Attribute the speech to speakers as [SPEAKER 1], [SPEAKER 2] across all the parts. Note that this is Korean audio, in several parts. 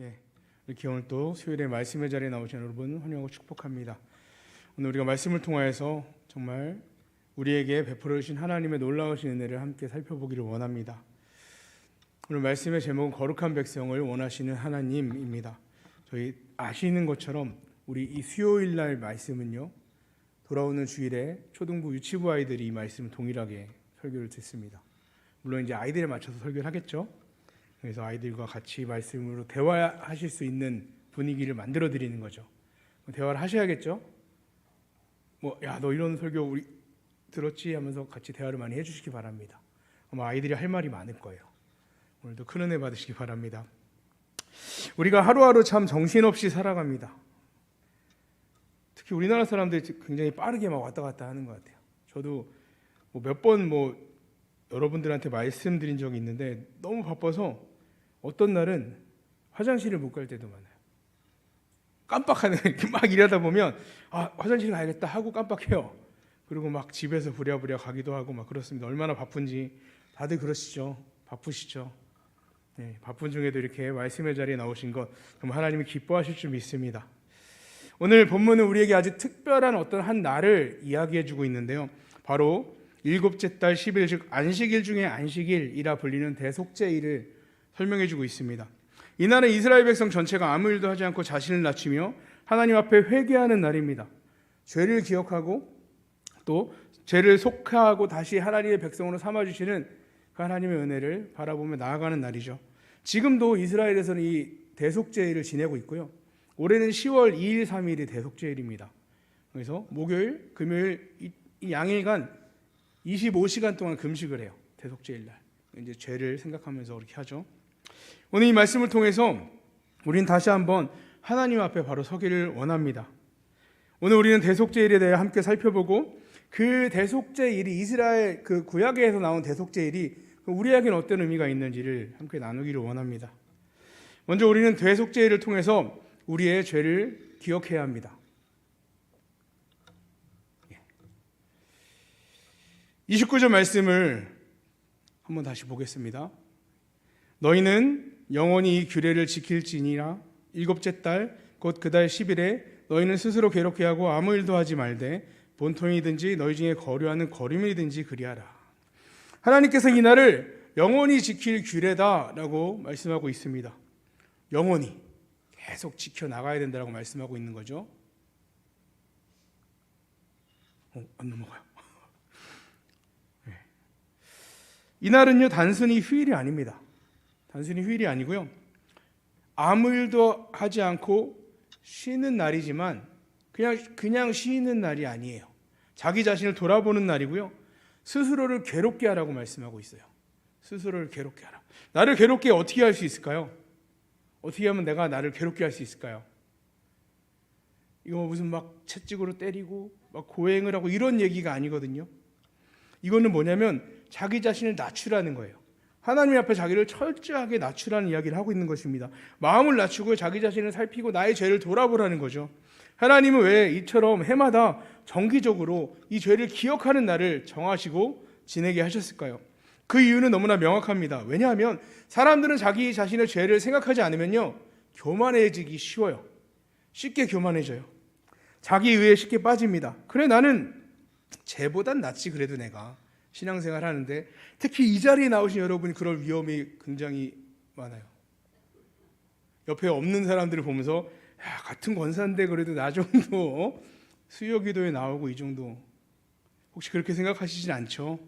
[SPEAKER 1] 예, 이렇게 오늘 또 수요일에 말씀의 자리에 나오신 여러분 환영하고 축복합니다. 오늘 우리가 말씀을 통하여서 정말 우리에게 베풀어 주신 하나님의 놀라우신 은혜를 함께 살펴보기를 원합니다. 오늘 말씀의 제목은 거룩한 백성을 원하시는 하나님입니다. 저희 아시는 것처럼 우리 이 수요일 날 말씀은요. 돌아오는 주일에 초등부 유치부 아이들이 이 말씀을 동일하게 설교를 듣습니다. 물론 이제 아이들에 맞춰서 설교를 하겠죠. 그래서 아이들과 같이 말씀으로 대화하실 수 있는 분위기를 만들어 드리는 거죠. 대화를 하셔야겠죠. 뭐 야 너 이런 설교 우리 들었지 하면서 같이 대화를 많이 해주시기 바랍니다. 아마 아이들이 할 말이 많을 거예요. 오늘도 큰 은혜 받으시기 바랍니다. 우리가 하루하루 참 정신없이 살아갑니다. 특히 우리나라 사람들이 굉장히 빠르게 막 왔다 갔다 하는 것 같아요. 저도 뭐몇번뭐 여러분들한테 말씀드린 적이 있는데 너무 바빠서 어떤 날은 화장실을 못 갈 때도 많아요. 깜빡하는 막 일하다 보면 아 화장실 가야겠다 하고 깜빡해요. 그리고 막 집에서 부랴부랴 가기도 하고 막 그렇습니다. 얼마나 바쁜지 다들 그러시죠. 바쁘시죠. 네, 바쁜 중에도 이렇게 말씀의 자리에 나오신 것 정말 하나님이 기뻐하실 줄 믿습니다. 오늘 본문은 우리에게 아주 특별한 어떤 한 날을 이야기해 주고 있는데요. 바로 일곱째 달 10일 즉 안식일 중에 안식일이라 불리는 대속제일을 설명해 주고 있습니다. 이날은 이스라엘 백성 전체가 아무 일도 하지 않고 자신을 낮추며 하나님 앞에 회개하는 날입니다. 죄를 기억하고 또 죄를 속하고 다시 하나님의 백성으로 삼아 주시는 그 하나님의 은혜를 바라보며 나아가는 날이죠. 지금도 이스라엘에서는 이 대속제일을 지내고 있고요. 올해는 10월 2일, 3일이 대속제일입니다. 그래서 목요일, 금요일 이, 이 양일간 25시간 동안 금식을 해요. 대속제일 날. 이제 죄를 생각하면서 그렇게 하죠. 오늘 이 말씀을 통해서 우리는 다시 한번 하나님 앞에 바로 서기를 원합니다. 오늘 우리는 대속제일에 대해 함께 살펴보고 그 대속제일이 이스라엘 그 구약에서 나온 대속제일이 우리에게는 어떤 의미가 있는지를 함께 나누기를 원합니다. 먼저 우리는 대속제일을 통해서 우리의 죄를 기억해야 합니다. 29절 말씀을 한번 다시 보겠습니다. 너희는 영원히 이 규례를 지킬지니라 일곱째 달 곧 그달 10일에 너희는 스스로 괴롭게 하고 아무 일도 하지 말되 본통이든지 너희 중에 거류하는 거름이든지 그리하라. 하나님께서 이 날을 영원히 지킬 규례다라고 말씀하고 있습니다. 영원히 계속 지켜 나가야 된다라고 말씀하고 있는 거죠. 어, 안 넘어가요. 네. 이날은요 단순히 휴일이 아닙니다. 단순히 휴일이 아니고요. 아무 일도 하지 않고 쉬는 날이지만 그냥 그냥 쉬는 날이 아니에요. 자기 자신을 돌아보는 날이고요. 스스로를 괴롭게 하라고 말씀하고 있어요. 스스로를 괴롭게 하라. 나를 괴롭게 어떻게 할 수 있을까요? 어떻게 하면 내가 나를 괴롭게 할 수 있을까요? 이거 무슨 막 채찍으로 때리고 막 고행을 하고 이런 얘기가 아니거든요. 이거는 뭐냐면 자기 자신을 낮추라는 거예요. 하나님 앞에 자기를 철저하게 낮추라는 이야기를 하고 있는 것입니다. 마음을 낮추고 자기 자신을 살피고 나의 죄를 돌아보라는 거죠. 하나님은 왜 이처럼 해마다 정기적으로 이 죄를 기억하는 날을 정하시고 지내게 하셨을까요? 그 이유는 너무나 명확합니다. 왜냐하면 사람들은 자기 자신의 죄를 생각하지 않으면요. 교만해지기 쉬워요. 쉽게 교만해져요. 자기 의에 쉽게 빠집니다. 그래 나는 죄보단 낫지 그래도 내가 신앙생활 하는데 특히 이 자리에 나오신 여러분이 그럴 위험이 굉장히 많아요. 옆에 없는 사람들을 보면서 야, 같은 권사인데 그래도 나 정도 수요 기도에 나오고 이 정도 혹시 그렇게 생각하시진 않죠?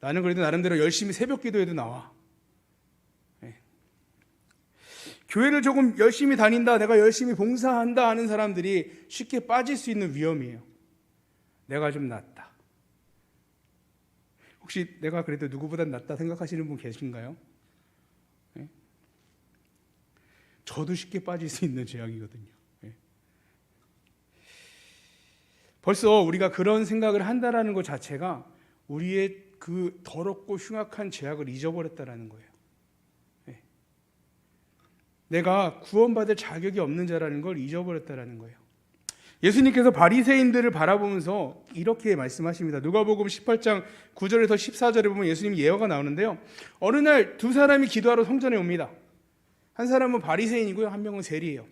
[SPEAKER 1] 나는 그래도 나름대로 열심히 새벽 기도에도 나와. 네. 교회를 조금 열심히 다닌다, 내가 열심히 봉사한다 하는 사람들이 쉽게 빠질 수 있는 위험이에요. 내가 좀 낫다. 혹시 내가 그래도 누구보다 낫다 생각하시는 분 계신가요? 네? 저도 쉽게 빠질 수 있는 죄악이거든요. 네. 벌써 우리가 그런 생각을 한다라는 것 자체가 우리의 그 더럽고 흉악한 죄악을 잊어버렸다라는 거예요. 네. 내가 구원받을 자격이 없는 자라는 걸 잊어버렸다라는 거예요. 예수님께서 바리새인들을 바라보면서 이렇게 말씀하십니다. 누가복음 18장 9절에서 14절에 보면 예수님 예화가 나오는데요. 어느 날 두 사람이 기도하러 성전에 옵니다. 한 사람은 바리새인이고요. 한 명은 세리예요.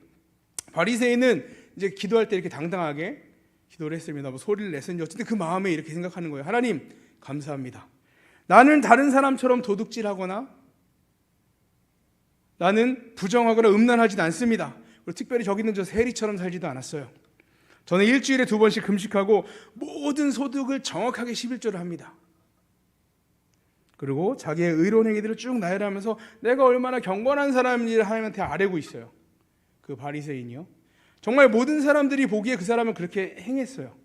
[SPEAKER 1] 바리새인은 이제 기도할 때 이렇게 당당하게 기도를 했습니다. 뭐 소리를 냈는지 어쨌든 그 마음에 이렇게 생각하는 거예요. 하나님 감사합니다. 나는 다른 사람처럼 도둑질하거나 나는 부정하거나 음란하지도 않습니다. 그리고 특별히 저기 있는 저 세리처럼 살지도 않았어요. 저는 일주일에 두 번씩 금식하고 모든 소득을 정확하게 11조를 합니다. 그리고 자기의 의로운 행위들을 쭉 나열하면서 내가 얼마나 경건한 사람인지를 하나님한테 아뢰고 있어요. 그 바리새인이요. 정말 모든 사람들이 보기에 그 사람은 그렇게 행했어요.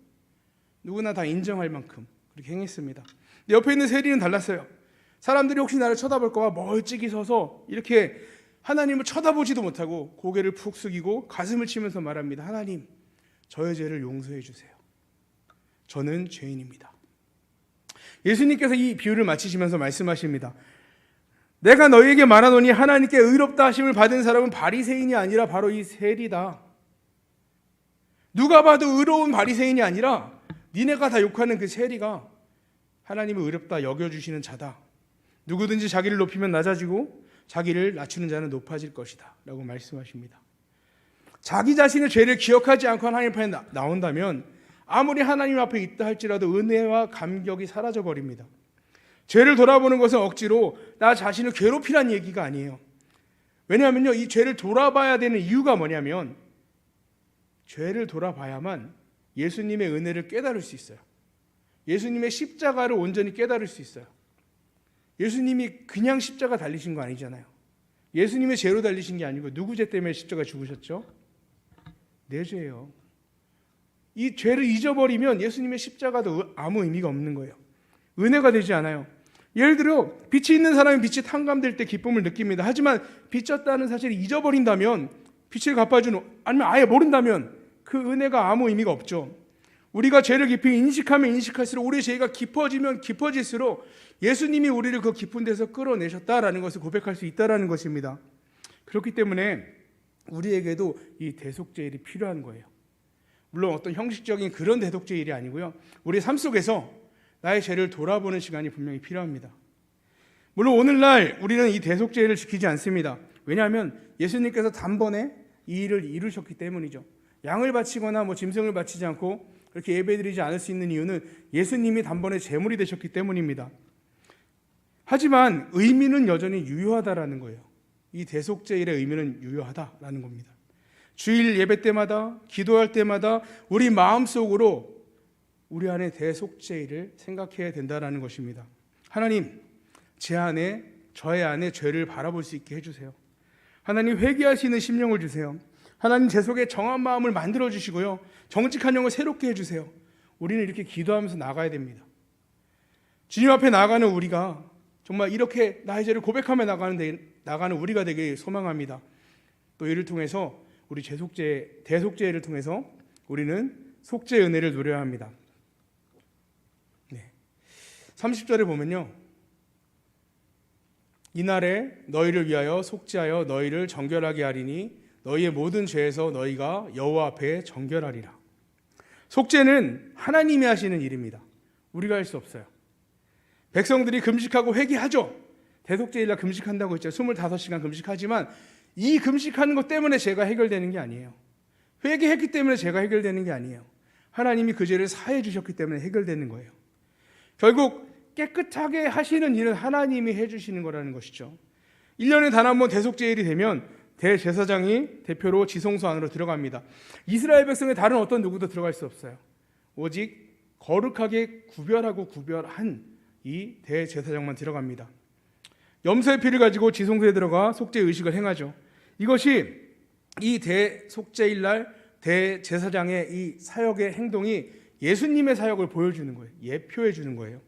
[SPEAKER 1] 누구나 다 인정할 만큼 그렇게 행했습니다. 옆에 있는 세리는 달랐어요. 사람들이 혹시 나를 쳐다볼까봐 멀찍이 서서 이렇게 하나님을 쳐다보지도 못하고 고개를 푹 숙이고 가슴을 치면서 말합니다. 하나님, 저의 죄를 용서해 주세요. 저는 죄인입니다. 예수님께서 이 비유를 마치시면서 말씀하십니다. 내가 너희에게 말하노니 하나님께 의롭다 하심을 받은 사람은 바리새인이 아니라 바로 이 세리다. 누가 봐도 의로운 바리새인이 아니라 니네가 다 욕하는 그 세리가 하나님을 의롭다 여겨주시는 자다. 누구든지 자기를 높이면 낮아지고 자기를 낮추는 자는 높아질 것이다. 라고 말씀하십니다. 자기 자신의 죄를 기억하지 않고 하나님 앞에 나, 나온다면 아무리 하나님 앞에 있다 할지라도 은혜와 감격이 사라져 버립니다. 죄를 돌아보는 것은 억지로 나 자신을 괴롭히란 얘기가 아니에요. 왜냐하면요, 이 죄를 돌아봐야 되는 이유가 뭐냐면 죄를 돌아봐야만 예수님의 은혜를 깨달을 수 있어요. 예수님의 십자가를 온전히 깨달을 수 있어요. 예수님이 그냥 십자가 달리신 거 아니잖아요. 예수님의 죄로 달리신 게 아니고 누구 죄 때문에 십자가 죽으셨죠? 내 죄예요. 이 죄를 잊어버리면 예수님의 십자가도 아무 의미가 없는 거예요. 은혜가 되지 않아요. 예를 들어 빛이 있는 사람이 빛이 탕감될 때 기쁨을 느낍니다. 하지만 비쳤다는 사실을 잊어버린다면 빛을 갚아주는 아니면 아예 모른다면 그 은혜가 아무 의미가 없죠. 우리가 죄를 깊이 인식하면 인식할수록 우리의 죄가 깊어지면 깊어질수록 예수님이 우리를 그 깊은 데서 끌어내셨다라는 것을 고백할 수 있다라는 것입니다. 그렇기 때문에 우리에게도 이 대속죄일이 필요한 거예요. 물론 어떤 형식적인 그런 대속죄일이 아니고요. 우리 삶 속에서 나의 죄를 돌아보는 시간이 분명히 필요합니다. 물론 오늘날 우리는 이 대속죄일을 지키지 않습니다. 왜냐하면 예수님께서 단번에 이 일을 이루셨기 때문이죠. 양을 바치거나 뭐 짐승을 바치지 않고 그렇게 예배드리지 않을 수 있는 이유는 예수님이 단번에 제물이 되셨기 때문입니다. 하지만 의미는 여전히 유효하다라는 거예요. 이 대속제일의 의미는 유효하다라는 겁니다. 주일 예배 때마다 기도할 때마다 우리 마음속으로 우리 안에 대속제일을 생각해야 된다라는 것입니다. 하나님, 제 안에 저의 안에 죄를 바라볼 수 있게 해 주세요. 하나님 회개할 수 있는 심령을 주세요. 하나님 제 속에 정한 마음을 만들어 주시고요. 정직한 영을 새롭게 해 주세요. 우리는 이렇게 기도하면서 나가야 됩니다. 주님 앞에 나가는 우리가 정말 이렇게 나의 죄를 고백하며 나가는, 데, 나가는 우리가 되길 소망합니다. 또 이를 통해서 우리 재속죄, 대속죄를 통해서 우리는 속죄 은혜를 누려야 합니다. 네. 30절에 보면요. 이날에 너희를 위하여 속죄하여 너희를 정결하게 하리니 너희의 모든 죄에서 너희가 여호와 앞에 정결하리라. 속죄는 하나님이 하시는 일입니다. 우리가 할 수 없어요. 백성들이 금식하고 회개하죠. 대속죄일날 금식한다고 했죠. 25시간 금식하지만 이 금식하는 것 때문에 죄가 해결되는 게 아니에요. 회개했기 때문에 죄가 해결되는 게 아니에요. 하나님이 그 죄를 사해 주셨기 때문에 해결되는 거예요. 결국 깨끗하게 하시는 일은 하나님이 해 주시는 거라는 것이죠. 1년에 단 한 번 대속죄일이 되면 대제사장이 대표로 지성소 안으로 들어갑니다. 이스라엘 백성의 다른 어떤 누구도 들어갈 수 없어요. 오직 거룩하게 구별하고 구별한 이 대제사장만 들어갑니다. 염소의 피를 가지고 지성소에 들어가 속죄 의식을 행하죠. 이것이 이 대속죄일 날 대제사장의 이 사역의 행동이 예수님의 사역을 보여주는 거예요. 예표해 주는 거예요.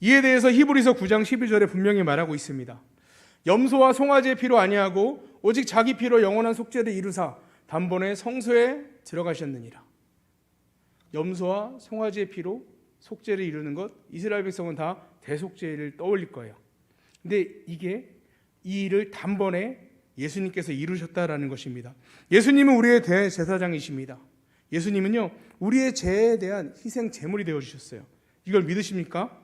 [SPEAKER 1] 이에 대해서 히브리서 9장 12절에 분명히 말하고 있습니다. 염소와 송아지의 피로 아니하고 오직 자기 피로 영원한 속죄를 이루사 단번에 성소에 들어가셨느니라. 염소와 송아지의 피로 속죄를 이루는 것 이스라엘 백성은 다 대속죄를 떠올릴 거예요. 근데 이게 이 일을 단번에 예수님께서 이루셨다라는 것입니다. 예수님은 우리의 대제사장이십니다. 예수님은요 우리의 죄에 대한 희생 제물이 되어 주셨어요. 이걸 믿으십니까?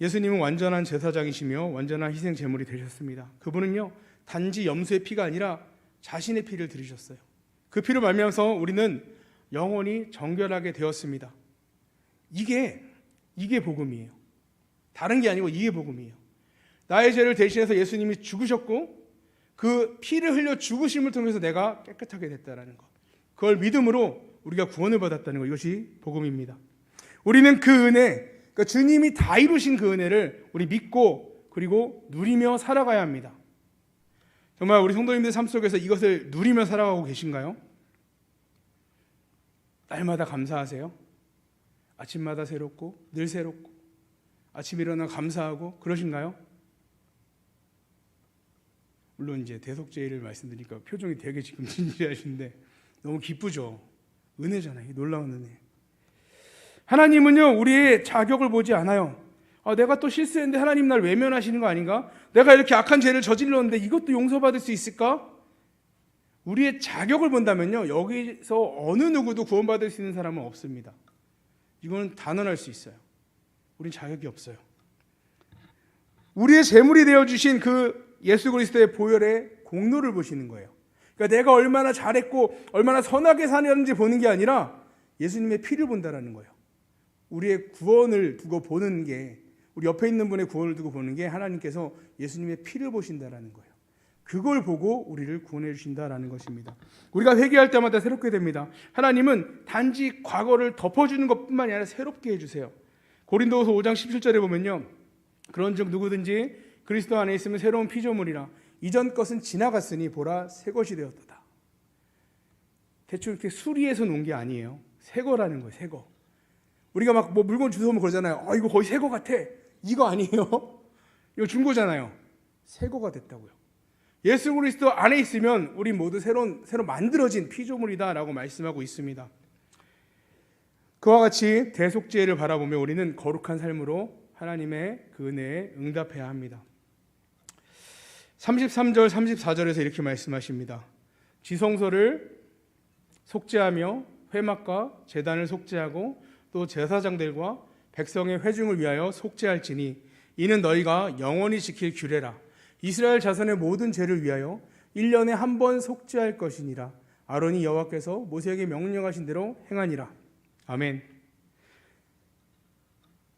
[SPEAKER 1] 예수님은 완전한 제사장이시며 완전한 희생 제물이 되셨습니다. 그분은요 단지 염소의 피가 아니라 자신의 피를 들이셨어요. 그 피를 말미암아서 우리는 영원히 정결하게 되었습니다. 이게 이게 복음이에요. 다른 게 아니고 이게 복음이에요. 나의 죄를 대신해서 예수님이 죽으셨고 그 피를 흘려 죽으심을 통해서 내가 깨끗하게 됐다라는 것. 그걸 믿음으로 우리가 구원을 받았다는 것. 이것이 복음입니다. 우리는 그 은혜, 그러니까 주님이 다 이루신 그 은혜를 우리 믿고 그리고 누리며 살아가야 합니다. 정말 우리 성도님들 삶 속에서 이것을 누리며 살아가고 계신가요? 날마다 감사하세요? 아침마다 새롭고 늘 새롭고 아침 일어나 감사하고 그러신가요? 물론 이제 대속죄를 말씀드리니까 표정이 되게 지금 진지하신데 너무 기쁘죠. 은혜잖아요. 놀라운 은혜. 하나님은요 우리의 자격을 보지 않아요. 아, 내가 또 실수했는데 하나님 날 외면하시는 거 아닌가? 내가 이렇게 악한 죄를 저질렀는데 이것도 용서받을 수 있을까? 우리의 자격을 본다면요 여기서 어느 누구도 구원받을 수 있는 사람은 없습니다. 이거는 단언할 수 있어요. 우린 자격이 없어요. 우리의 재물이 되어 주신 그 예수 그리스도의 보혈의 공로를 보시는 거예요. 그러니까 내가 얼마나 잘했고 얼마나 선하게 사는지 보는 게 아니라 예수님의 피를 본다라는 거예요. 우리의 구원을 두고 보는 게 우리 옆에 있는 분의 구원을 두고 보는 게 하나님께서 예수님의 피를 보신다라는 거예요. 그걸 보고 우리를 구원해 주신다라는 것입니다. 우리가 회개할 때마다 새롭게 됩니다. 하나님은 단지 과거를 덮어주는 것뿐만이 아니라 새롭게 해주세요. 고린도후서 5장 17절에 보면요. 그런즉 누구든지 그리스도 안에 있으면 새로운 피조물이라 이전 것은 지나갔으니 보라 새 것이 되었도다. 대충 이렇게 수리해서 놓은 게 아니에요. 새 거라는 거예요. 새 거. 우리가 막 뭐 물건 주워오면 그러잖아요. 아 이거 거의 새 거 같아. 이거 아니에요. 이거 준 거잖아요. 새 거가 됐다고요. 예수 그리스도 안에 있으면 우리 모두 새로운 새로 만들어진 피조물이다라고 말씀하고 있습니다. 그와 같이 대속죄를 바라보며 우리는 거룩한 삶으로 하나님의 그 은혜에 응답해야 합니다. 33절 34절에서 이렇게 말씀하십니다. 지성소를 속죄하며 회막과 제단을 속죄하고 또 제사장들과 백성의 회중을 위하여 속죄할지니 이는 너희가 영원히 지킬 규례라 이스라엘 자손의 모든 죄를 위하여 1년에 한 번 속죄할 것이니라. 아론이 여호와께서 모세에게 명령하신 대로 행하니라. 아멘.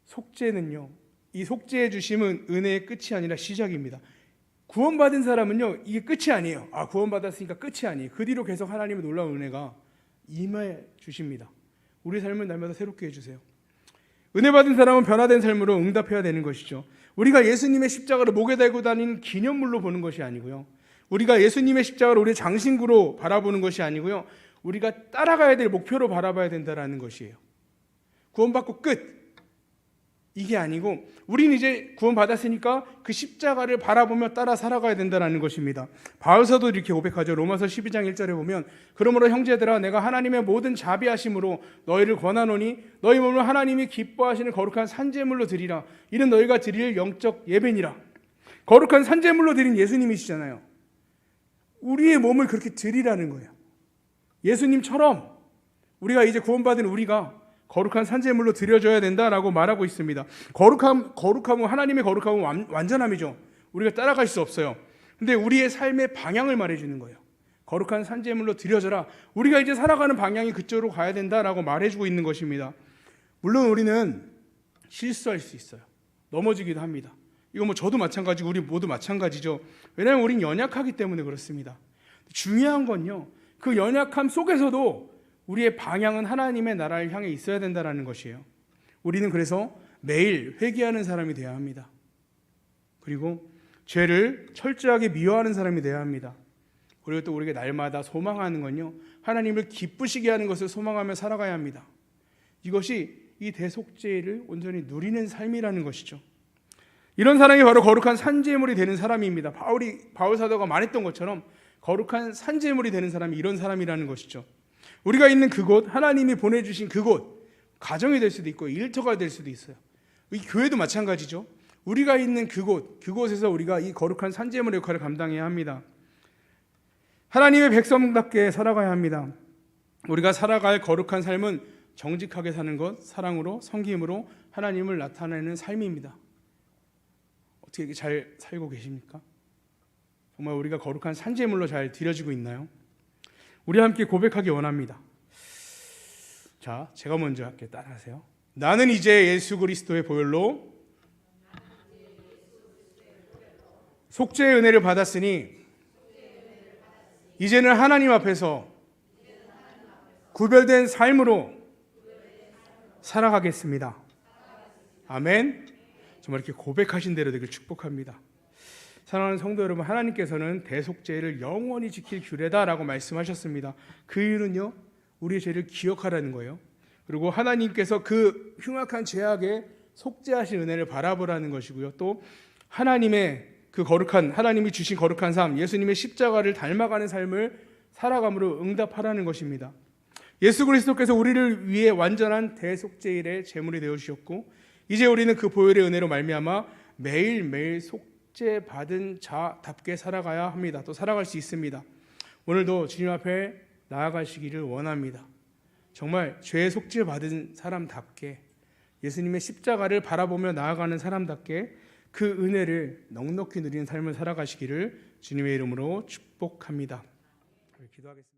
[SPEAKER 1] 속죄는요 이 속죄해 주심은 은혜의 끝이 아니라 시작입니다. 구원받은 사람은요 이게 끝이 아니에요. 아 구원받았으니까 끝이 아니에요. 그 뒤로 계속 하나님의 놀라운 은혜가 임해 주십니다. 우리 삶을 날마다 새롭게 해 주세요. 은혜 받은 사람은 변화된 삶으로 응답해야 되는 것이죠. 우리가 예수님의 십자가를 목에 달고 다니는 기념물로 보는 것이 아니고요. 우리가 예수님의 십자가를 우리 장신구로 바라보는 것이 아니고요. 우리가 따라가야 될 목표로 바라봐야 된다라는 것이에요. 구원받고 끝. 이게 아니고 우리는 이제 구원받았으니까 그 십자가를 바라보며 따라 살아가야 된다는 것입니다. 바울서도 이렇게 고백하죠. 로마서 12장 1절에 보면 그러므로 형제들아 내가 하나님의 모든 자비하심으로 너희를 권하노니 너희 몸을 하나님이 기뻐하시는 거룩한 산제물로 드리라. 이는 너희가 드릴 영적 예배니라. 거룩한 산제물로 드린 예수님이시잖아요. 우리의 몸을 그렇게 드리라는 거예요. 예수님처럼 우리가 이제 구원받은 우리가 거룩한 산재물로 드려져야 된다라고 말하고 있습니다. 거룩함, 거룩함은 하나님의 거룩함은 완, 완전함이죠. 우리가 따라갈 수 없어요. 근데 우리의 삶의 방향을 말해주는 거예요. 거룩한 산재물로 드려져라. 우리가 이제 살아가는 방향이 그쪽으로 가야 된다라고 말해주고 있는 것입니다. 물론 우리는 실수할 수 있어요. 넘어지기도 합니다. 이거 뭐 저도 마찬가지고 우리 모두 마찬가지죠. 왜냐하면 우린 연약하기 때문에 그렇습니다. 중요한 건요. 그 연약함 속에서도 우리의 방향은 하나님의 나라를 향해 있어야 된다는 것이에요. 우리는 그래서 매일 회개하는 사람이 되어야 합니다. 그리고 죄를 철저하게 미워하는 사람이 되어야 합니다. 그리고 또 우리가 날마다 소망하는 건요. 하나님을 기쁘시게 하는 것을 소망하며 살아가야 합니다. 이것이 이 대속죄를 온전히 누리는 삶이라는 것이죠. 이런 사람이 바로 거룩한 산재물이 되는 사람입니다. 바울이 바울 사도가 말했던 것처럼 거룩한 산재물이 되는 사람이 이런 사람이라는 것이죠. 우리가 있는 그곳, 하나님이 보내주신 그곳, 가정이 될 수도 있고 일터가 될 수도 있어요. 이 교회도 마찬가지죠. 우리가 있는 그곳, 그곳에서 우리가 이 거룩한 산재물 역할을 감당해야 합니다. 하나님의 백성답게 살아가야 합니다. 우리가 살아갈 거룩한 삶은 정직하게 사는 것, 사랑으로, 성김으로 하나님을 나타내는 삶입니다. 어떻게 잘 살고 계십니까? 정말 우리가 거룩한 산재물로 잘 드려지고 있나요? 우리 함께 고백하기 원합니다. 자, 제가 먼저 할게 따라하세요. 나는 이제 예수 그리스도의 보혈로 속죄의 은혜를 받았으니 이제는 하나님 앞에서 구별된 삶으로 살아가겠습니다. 아멘. 정말 이렇게 고백하신 대로 되길 축복합니다. 사랑하는 성도 여러분, 하나님께서는 대속죄를 영원히 지킬 규례다라고 말씀하셨습니다. 그 이유는요, 우리의 죄를 기억하라는 거예요. 그리고 하나님께서 그 흉악한 죄악에 속죄하신 은혜를 바라보라는 것이고요. 또 하나님의 그 거룩한 하나님이 주신 거룩한 삶, 예수님의 십자가를 닮아가는 삶을 살아감으로 응답하라는 것입니다. 예수 그리스도께서 우리를 위해 완전한 대속죄일의 제물이 되어 주셨고 이제 우리는 그 보혈의 은혜로 말미암아 매일매일 속죄 받은 자답게 살아가야 합니다. 또 살아갈 수 있습니다. 오늘도 주님 앞에 나아가시기를 원합니다. 정말 죄 속죄 받은 사람답게 예수님의 십자가를 바라보며 나아가는 사람답게 그 은혜를 넉넉히 누리는 삶을 살아가시기를 주님의 이름으로 축복합니다. 기도하겠습니다.